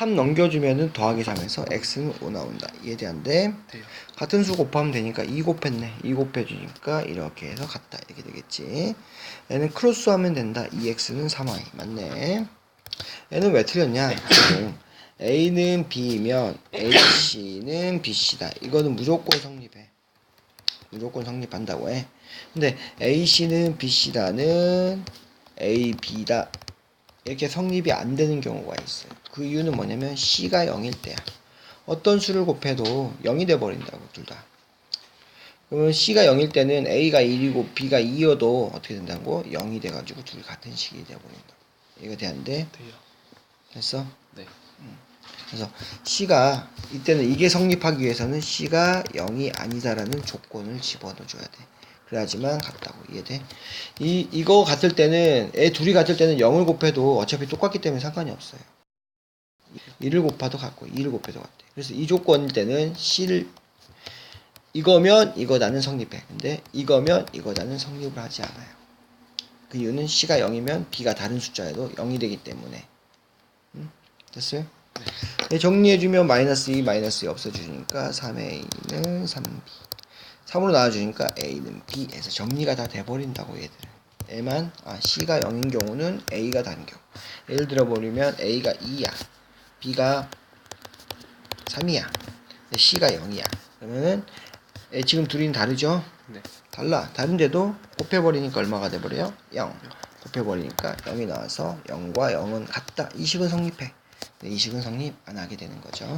3 넘겨주면은 더하기 3에서 x는 5 나온다. 이해돼안돼? 돼요. 같은 수 곱하면 되니까 2 곱했네. 2 곱해주니까 이렇게 해서 같다. 이렇게 되겠지. 얘는 크로스하면 된다. 2x는 3y. 맞네. 얘는 왜 틀렸냐? 지금 a는 b면 ac는 bc다. 이거는 무조건 성립해. 무조건 성립한다고 해. 근데 ac는 bc다는 a, b다. 이렇게 성립이 안 되는 경우가 있어요. 그 이유는 뭐냐면 c가 0일 때야. 어떤 수를 곱해도 0이 돼 버린다고 둘 다. 그러면 c가 0일 때는 a가 1이고 b가 2여도 어떻게 된다고? 0이 돼 가지고 둘이 같은 식이 돼 버린다. 이거 되는데 돼요. 됐어? 네. 그래서 c가 이때는 이게 성립하기 위해서는 c가 0이 아니다라는 조건을 집어넣어 줘야 돼. 그래야지만 같다고 이해돼? 이 이거 같을 때는 애 둘이 같을 때는 0을 곱해도 어차피 똑같기 때문에 상관이 없어요. 1을 곱해도 같고 2를 곱해도 같대. 그래서 이 조건일 때는 c를 이거면 이거 나는 성립해. 근데 이거면 이거 나는 성립을 하지 않아요. 그 이유는 c가 0이면 b가 다른 숫자여도 0이 되기 때문에. 음? 됐어요? 네, 정리해주면 마이너스 2, 마이너스 2 없어주니까 3a는 3b 3으로 나와주니까 a는 b에서 정리가 다 돼버린다고 얘들은 얘만 아 c가 0인 경우는 a가 단경 예를 들어버리면 a가 2야. B가 3이야. c가 0이야. 그러면은 얘 지금 둘이는 다르죠? 네. 달라. 다른데도 곱해버리니까 얼마가 돼버려요? 0 곱해버리니까 0이 나와서 0과 0은 같다. 이 식은 성립해. 이 식은 성립 안 하게 되는 거죠